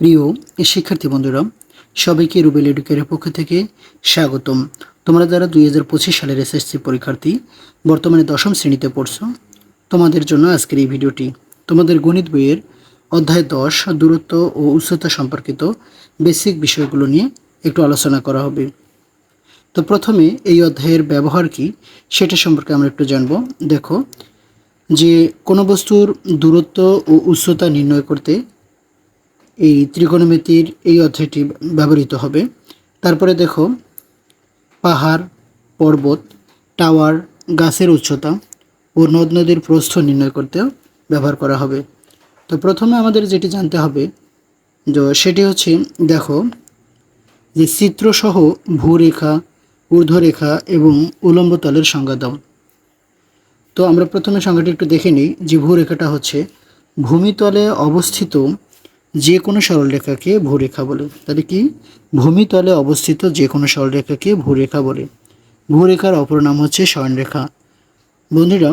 প্রিয় শিক্ষার্থী বন্ধুরা, সবাইকে রুবেল এডুকের পক্ষ থেকে স্বাগতম। তোমরা যারা দুই হাজার পঁচিশ সালের এসএসসি পরীক্ষার্থী, বর্তমানে দশম শ্রেণীতে পড়ছো, তোমাদের জন্য আজকের এই ভিডিওটি। তোমাদের গণিত বইয়ের অধ্যায় দশ, দূরত্ব ও উচ্চতা সম্পর্কিত বেসিক বিষয়গুলো নিয়ে একটু আলোচনা করা হবে। তো প্রথমে এই অধ্যায়ের ব্যবহার কি, সেটা সম্পর্কে আমরা একটু জানব। দেখো, যে কোনো বস্তুর দূরত্ব ও উচ্চতা নির্ণয় করতে এই ত্রিকোণমিতির এই অধ্যায়টি ব্যবহৃত হবে। তারপরে দেখো, পাহাড়, পর্বত, টাওয়ার, গাছের উচ্চতা ও নদ নদীর প্রস্থ নির্ণয় করতেও ব্যবহার করা হবে। তো প্রথমে আমাদের যেটি জানতে হবে, যে সেটি হচ্ছে, দেখো, যে চিত্রসহ ভূরেখা, ঊর্ধ্বরেখা এবং উলম্ব তলের সংজ্ঞা দাও। তো আমরা প্রথমে সংজ্ঞাটি একটু দেখে নিই, যে ভূরেখাটা হচ্ছে ভূমিতলে অবস্থিত যে কোনো সরলরেখাকে ভূরেখা বলে। তাহলে কি? ভূমিতলে অবস্থিত যে কোনো সরলরেখাকে ভূরেখা বলে। ভূরেখার অপর নাম হচ্ছে শয়নরেখা বন্ধুরা,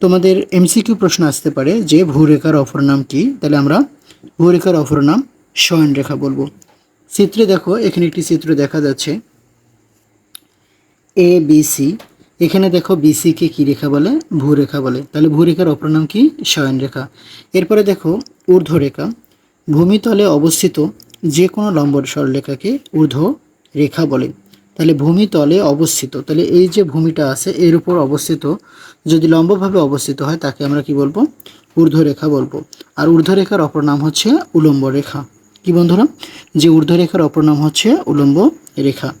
তোমাদের এমসিকিউ প্রশ্ন আসতে পারে যে ভূরেখার অপর নাম কি? তাহলে আমরা ভূরেখার অপর নাম শয়নরেখা বলব। চিত্রে দেখো, এখানে একটি চিত্র দেখা যাচ্ছে। এ বি সি এখানে দেখো বিসিকে কি রেখা বলে? ভূরেখা বলে। তাহলে ভূরেখার অপর নাম কি? শয়নরেখা এরপরে দেখো, ঊর্ধ্বরেখা। ভূমিতলে অবস্থিত যে কোনো লম্ব সরলরেখাকে ঊর্ধ্ব রেখা বলে। তাহলে ভূমিতলে অবস্থিত, তাহলে এই যে ভূমিটা আছে, এর উপর অবস্থিত, যদি লম্বভাবে অবস্থিত হয়, তাকে আমরা কি বলব? ঊর্ধ্বরেখা বলব। আর ঊর্ধ্বরেখার অপর নাম হচ্ছে উলম্ব রেখা কি বন্ধুরা? যে ঊর্ধ্বরেখার অপর নাম হচ্ছে উলম্ব রেখা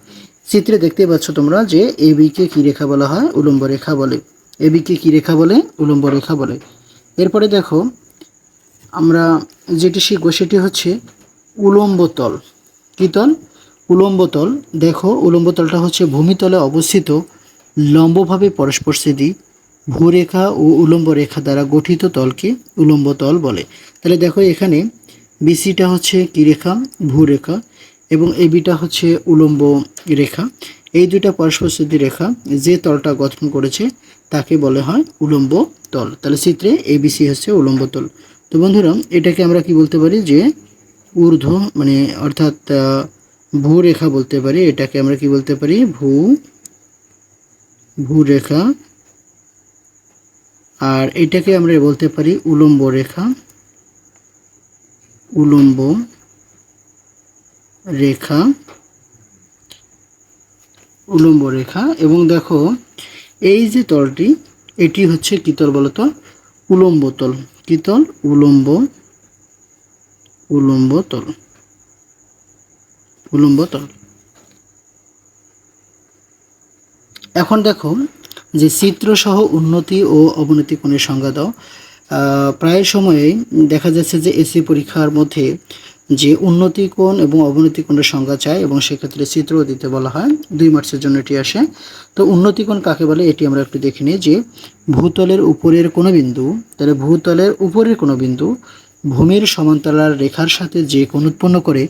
চিত্রে দেখতে পাচ্ছ তোমরা যে এ বিকে কি রেখা বলা হয়? উলম্ব রেখা বলে। এ বিকে কি রেখা বলে? উলম্ব রেখা বলে। এরপরে দেখো আমরা যেটি শিখব সেটি হচ্ছে উলম্ব তল। কী তল? উলম্ব তল। দেখো, উলম্ব তলটা হচ্ছে ভূমিতলে অবস্থিত লম্বভাবে পরস্পর স্থিতি ভূরেখা ও উলম্ব রেখা দ্বারা গঠিত তলকে উলম্ব তল বলে। তাহলে দেখো এখানে বিসিটা হচ্ছে কি রেখা? ভূরেখা। এবং এবিটা হচ্ছে উলম্ব রেখা। এই দুইটা পরস্পর স্থিতি রেখা যে তলটা গঠন করেছে, তাকে বলে হয় উলম্ব তল। তাহলে চিত্রে এবিসি হচ্ছে উলম্ব তল। তো বন্ধুরা, এটাকে আমরা কি বলতে পারি যে ঊর্ধ্ব মানে অর্থাৎ ভূরেখা বলতে পারি। এটাকে আমরা কি বলতে পারি? ভূ, ভূরেখা। আর এটাকে আমরা বলতে পারি উলম্ব রেখা। উলম্ব রেখা। উলম্ব রেখা। এবং দেখো, এই যে তলটি, এটি হচ্ছে কি তল বলতো? উলম্ব তল। কি তল? উলম্ব উলম্ব তল। উলম্ব তল। এখন দেখো যে চিত্র সহ উন্নতি ও অবনতি কোণের সংজ্ঞা দাও। প্রায় সময়ে দেখা যাচ্ছে যে এসি পরীক্ষার মধ্যে যে উন্নতি কোণ এবং অবনতি কোণের সংজ্ঞা চায় এবং সেক্ষেত্রে চিত্রও দিতে বলা হয়। দুই মার্চের জন্য এটি আসে। তো উন্নতি কোণ কাকে বলে এটি আমরা একটু দেখে নিই যে ভূতলের উপরের কোনো বিন্দু, তাহলে ভূতলের উপরের কোনো বিন্দু ভূমির সমান্তরাল রেখার সাথে যে কোণ উৎপন্ন করে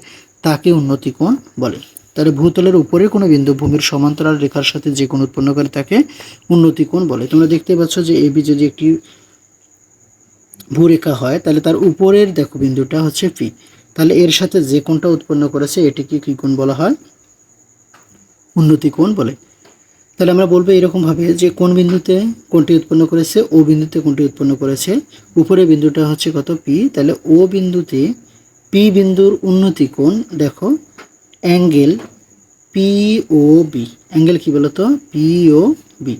তাকে উন্নতি কোণ বলে। তাহলে ভূতলের উপরের কোনো বিন্দু ভূমির সমান্তরাল রেখার সাথে যে কোণ উৎপন্ন করে তাকে উন্নতি কোণ বলে। তোমরা দেখতে পাচ্ছ যে এবি যদি একটি ভূরেখা হয়, তাহলে তার উপরের দেখো বিন্দুটা হচ্ছে পি। তাহলে এর সাথে যে কোণটা উৎপন্ন করেছে, এটিকে কি কোণ বলা হয়? উন্নতি কোণ বলে। তাহলে আমরা বলব এরকমভাবে যে কোন বিন্দুতে কোনটি উৎপন্ন করেছে, ও বিন্দুতে কোনটি উৎপন্ন করেছে উপরের বিন্দুটা হচ্ছে কত? পি তাহলে ও বিন্দুতে পি বিন্দুর উন্নতি কোণ, দেখো, angle P O B angle কী বলতো? পি ও বি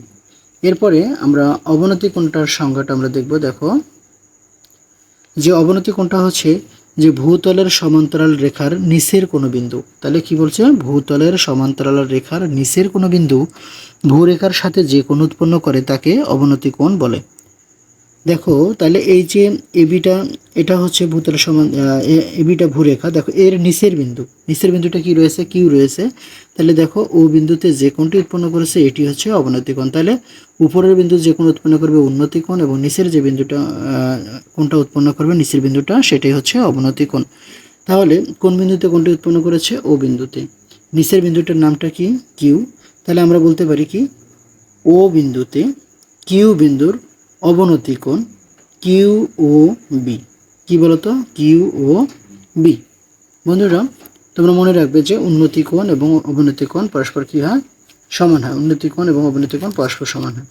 এরপরে আমরা অবনতি কোণটার সংজ্ঞাটা আমরা দেখব, দেখো, যে অবনতি কোণটা হচ্ছে যে ভূতলের সমান্তরাল রেখার নিচের কোনো বিন্দু। তাহলে কি বলছে? ভূতলের সমান্তরাল রেখার নিচের কোনো বিন্দু ভূরেখার সাথে যে কোণ উৎপন্ন করে তাকে অবনতি কোণ বলে। দেখো, তাহলে এই যে এবিটা এটা হচ্ছে ভূতলের সমান এবিটা ভূরেখা। দেখো, এর নিচের বিন্দু। নিচের বিন্দুটা কি রয়েছে? কিউ রয়েছে? তাহলে দেখো, ও বিন্দুতে যে কোনটি উৎপন্ন করেছে, এটি হচ্ছে অবনতি কোণ। তাহলে উপরের বিন্দু যে কোণ উৎপন্ন করবে উন্নতি কোণ এবং নিচের যে বিন্দুটা কোনটা উৎপন্ন করবে নিচের বিন্দুটা, সেটাই হচ্ছে অবনতিকোণ তাহলে কোন বিন্দুতে কোনটি উৎপন্ন করেছে? ও বিন্দুতে। নিচের বিন্দুটার নামটা কি? কিউ। তাহলে আমরা বলতে পারি কি? ও বিন্দুতে কিউ বিন্দুর অবনতি কোণ কিউ ও বি। কি বলতো? Q O B. বন্ধুরা, তোমরা মনে রাখবে যে উন্নতি কোণ এবং অবনতি কোণ পরস্পর কি হয়? সমান হয়। উন্নতি কোণ এবং অবনতি কোণ পরস্পর সমান হয়।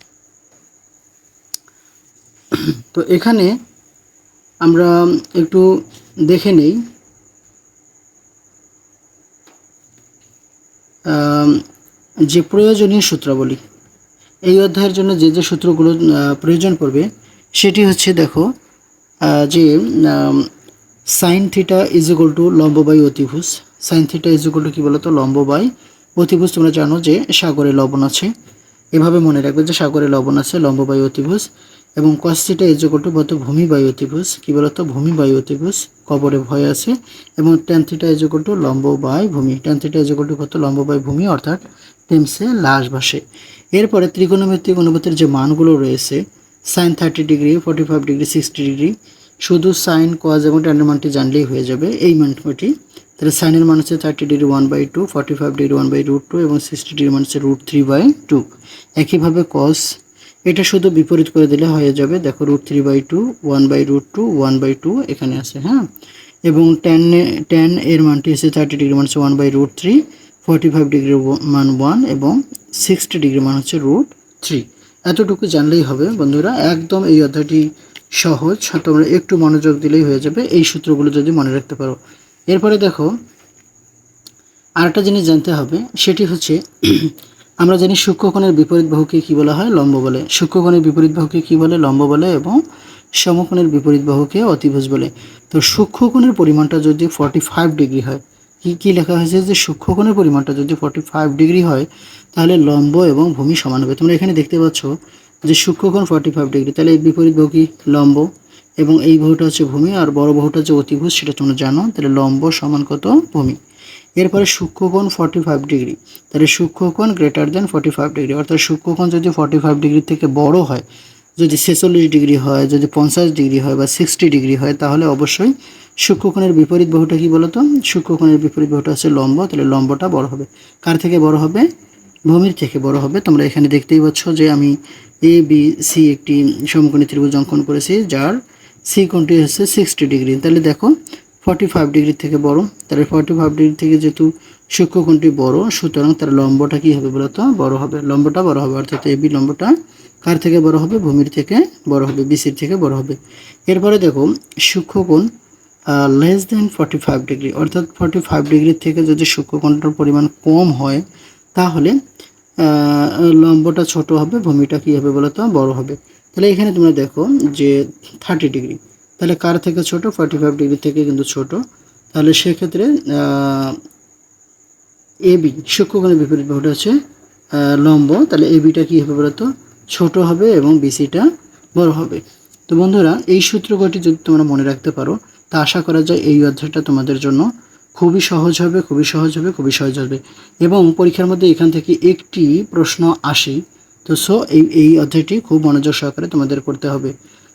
তো এখানে আমরা একটু দেখে নেই যে প্রয়োজনীয় সূত্রাবলী। এই অধ্যায়ের জন্য যে যে সূত্রগুলো প্রয়োজন পড়বে, সেটি হচ্ছে দেখো যে sine theta is equal to লম্ব বাই অতিভুজ। Sine theta is equal to কী বলতো? লম্ব বাই অতিভুজ। তোমরা জানো যে সাগরে লবণ আছে। এভাবে মনে রাখবে যে সাগরে লবণ আছে, লম্ব বাই অতিভুজ। এবং cos theta is equal to বলতো ভূমি বাই অতিভুজ। কী বলতো? ভূমি বাই অতিভুজ। কবরে ভয় আছে। এবং tan theta is equal to লম্ব বাই ভূমি। Tan theta is equal to কত? লম্ব বাই ভূমি, অর্থাৎ টেমসে লাশ ভাসে। এরপরে ত্রিকোণমিতিক অনুপাতের যে মানগুলো রয়েছে sine thirty degree forty five degree sixty degree শুধু সাইন কজ এবং ট্যানের মানটি জানলেই হয়ে যাবে। এই মানটি, তাহলে সাইনের মান হচ্ছে thirty degree one by two forty five degree one by root two এবং সিক্সটি ডিগ্রি মান হচ্ছে রুট থ্রি বাই টু একইভাবে কস এটা শুধু বিপরীত করে দিলে হয়ে যাবে। দেখো root three by two one by root two one by two এখানে আছে হ্যাঁ? এবং ট্যান ট্যান এর মানটি হচ্ছে থার্টি ডিগ্রি মান হচ্ছে one by root three forty five degree মান ওয়ান এবং সিক্সটি ডিগ্রি মান হচ্ছে রুট থ্রি এতটুকু জানলেই হবে বন্ধুরা, একদম এই অধ্যায়টি সহজ তোমরা একটু মনোযোগ দিলেই হয়ে যাবে। এই সূত্রগুলো যদি মনে রাখতে পারো। এরপরে দেখো, আরেকটা জিনিস জানতে হবে, সেটি হচ্ছে, আমরা জানি সূক্ষ্মকোণের বিপরীত বাহুকে কী বলা হয়? লম্ব বলে। সূক্ষ্মকোণের বিপরীত বাহুকে কী বলে? লম্ব বলে এবং সমকোণের বিপরীত বাহুকে অতিভুজ বলে। তো সূক্ষ্মকোণের পরিমাণটা যদি ফর্টি ফাইভ ডিগ্রি হয় কি কি লেখা হয়েছে যে সূক্ষ্মকোণের পরিমাণটা যদি ফর্টি ফাইভ ডিগ্রি হয়, তাহলে লম্ব এবং ভূমি সমান হবে। তোমরা এখানে দেখতে পাচ্ছ যে সূক্ষ্মকোণ ফর্টি ফাইভ ডিগ্রি তাহলে এই বিপরীত বাহু কি? লম্ব। এবং এই বহুটা হচ্ছে ভূমি, আর বড় বহুটা যে অতিভুজ, সেটা তোমরা জানো, তাহলে লম্ব সমান কত? ভূমি। এরপরে সূক্ষ্মকোণ ফর্টি ফাইভ ডিগ্রি তাহলে সূক্ষ্মকোণ greater than forty five degree অর্থাৎ সূক্ষ্মকোণ যদি ফর্টি ফাইভ ডিগ্রি থেকে বড় হয় যদি ছেচল্লিশ ডিগ্রি হয়, যদি পঞ্চাশ ডিগ্রি হয় বা সিক্সটি ডিগ্রি হয়, তাহলে অবশ্যই সূক্ষ্মকোণের বিপরীত বহুটা কি বলতো? সূক্ষ্মকোণের বিপরীত বহুটা হচ্ছে লম্ব, তাহলে লম্বটা বড় হবে। কার থেকে বড় হবে? ভূমির থেকে বড় হবে। তোমরা এখানে দেখতেই পাচ্ছ যে আমি এ বি সি একটি সমকোণী ত্রিভুজ অঙ্কন করেছি, যার সি কোণটি হচ্ছে সিক্সটি ডিগ্রি। তাহলে দেখো ফর্টি ফাইভ ডিগ্রি থেকে বড়। তাহলে ফর্টি ফাইভ ডিগ্রি থেকে যেহেতু সূক্ষ্মকোণটি বড়, সুতরাং তার লম্বটা কি হবে বলতো? বড় হবে। লম্বটা বড় হবে, অর্থাৎ এ বি লম্বটা কার থেকে বড় হবে? ভূমির থেকে বড় হবে বিসির থেকে বড় হবে। এরপরে দেখো সূক্ষ্মকোণ less than forty five degree অর্থাৎ ফর্টি ফাইভ ডিগ্রি থেকে যদি সূক্ষ্মকোণটার পরিমাণ কম হয়, তাহলে লম্বটা ছোট হবে, ভূমিটা কী হবে বলতো? বড় হবে। তাহলে এখানে তোমরা দেখো যে থার্টি ডিগ্রি তাহলে কার থেকে ছোট? ফর্টি ফাইভ ডিগ্রি থেকে কিন্তু ছোট। তাহলে সেক্ষেত্রে এ বি সূক্ষ্মকোণের বিপরীত বাহুটা হচ্ছে লম্ব। তাহলে এ বিটা কী হবে বলতো? ছোট হবে এবং বিসিটা বড় হবে। তো বন্ধুরা, এই সূত্র কয়টি যদি তোমরা মনে রাখতে পারো, তা আশা করা যায় এই অধ্যায়টা তোমাদের জন্য খুবই সহজ হবে, খুবই সহজ হবে, খুবই সহজ হবে। এবং পরীক্ষার মধ্যে এখান থেকে একটি প্রশ্ন আসে। তো সো এই এই অধ্যায়টি খুব মনোযোগ সহকারে তোমাদের করতে হবে।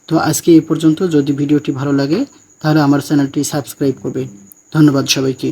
তো আজকে এই পর্যন্ত। যদি ভিডিওটি ভালো লাগে, তাহলে আমার চ্যানেলটি সাবস্ক্রাইব করবে। ধন্যবাদ সবাইকে।